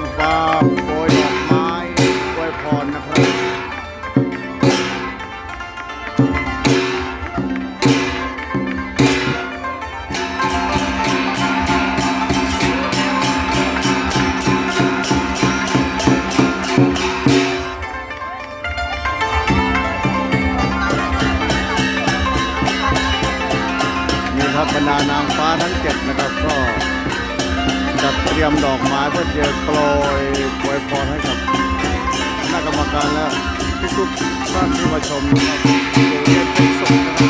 างฟ้าโปรยดอกไม้โปรยพรนะครับนี่ครับบรรดานางฟ้าทั้งเจ็ดนะครับก็ จัดเตรียมดอกไม้เพื่อจะโปรยโปรยพรให้กับคณะกรรมการและทุกๆท่านที่มาชมนะครับ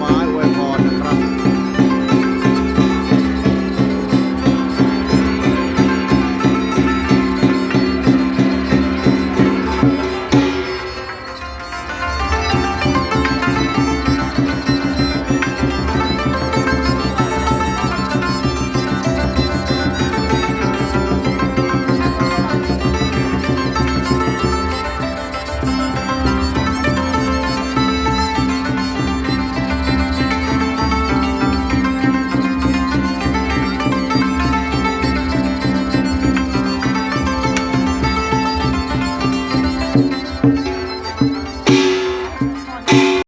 my